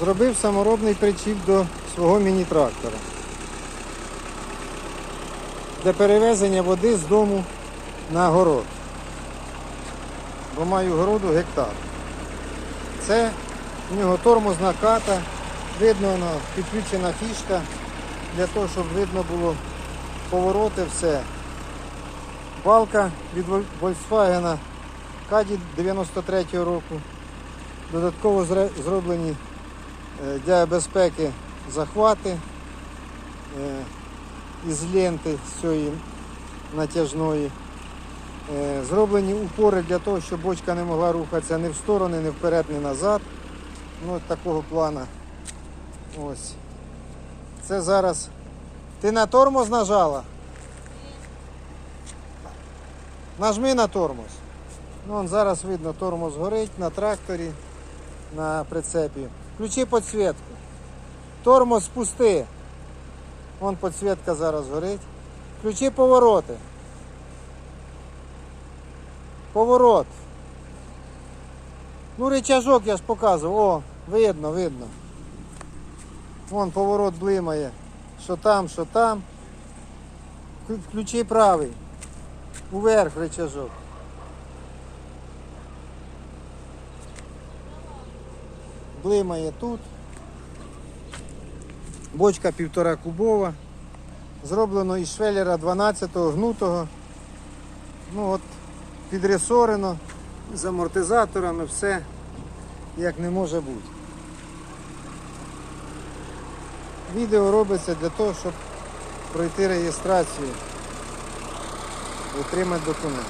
Зробив саморобний причіп до свого міні-трактора. Для перевезення води з дому на город. Бо маю городу гектар. Це в нього тормозна ката, видно воно, підключена фішка для того, щоб видно було повороти, все. Балка від Volkswagen Каді 93-го року. Додатково зроблені для безпеки захвати е, із ленти цієї натяжної. Е, Зроблені упори для того, щоб бочка не могла рухатися ні в сторони, ні вперед, ні назад. Ну, такого плана. Ось. Це зараз. Ти на тормоз нажала? Нажми на тормоз. Ну, зараз видно, тормоз горить на тракторі, на прицепі. Включи підсвітку. Тормоз спусти. Вон підсвітка зараз горить. Включи повороти. Поворот. Ну, рычажок я ж показував. О, видно, видно. Вон поворот блимає. Що там, що там. Включи правий. Уверх рычажок. Блимає тут. Бочка півтора кубова. Зроблено із швеллера 12-го гнутого. Ну от, підресорено з амортизаторами, все як не може бути. Відео робиться для того, щоб пройти реєстрацію отримати документ.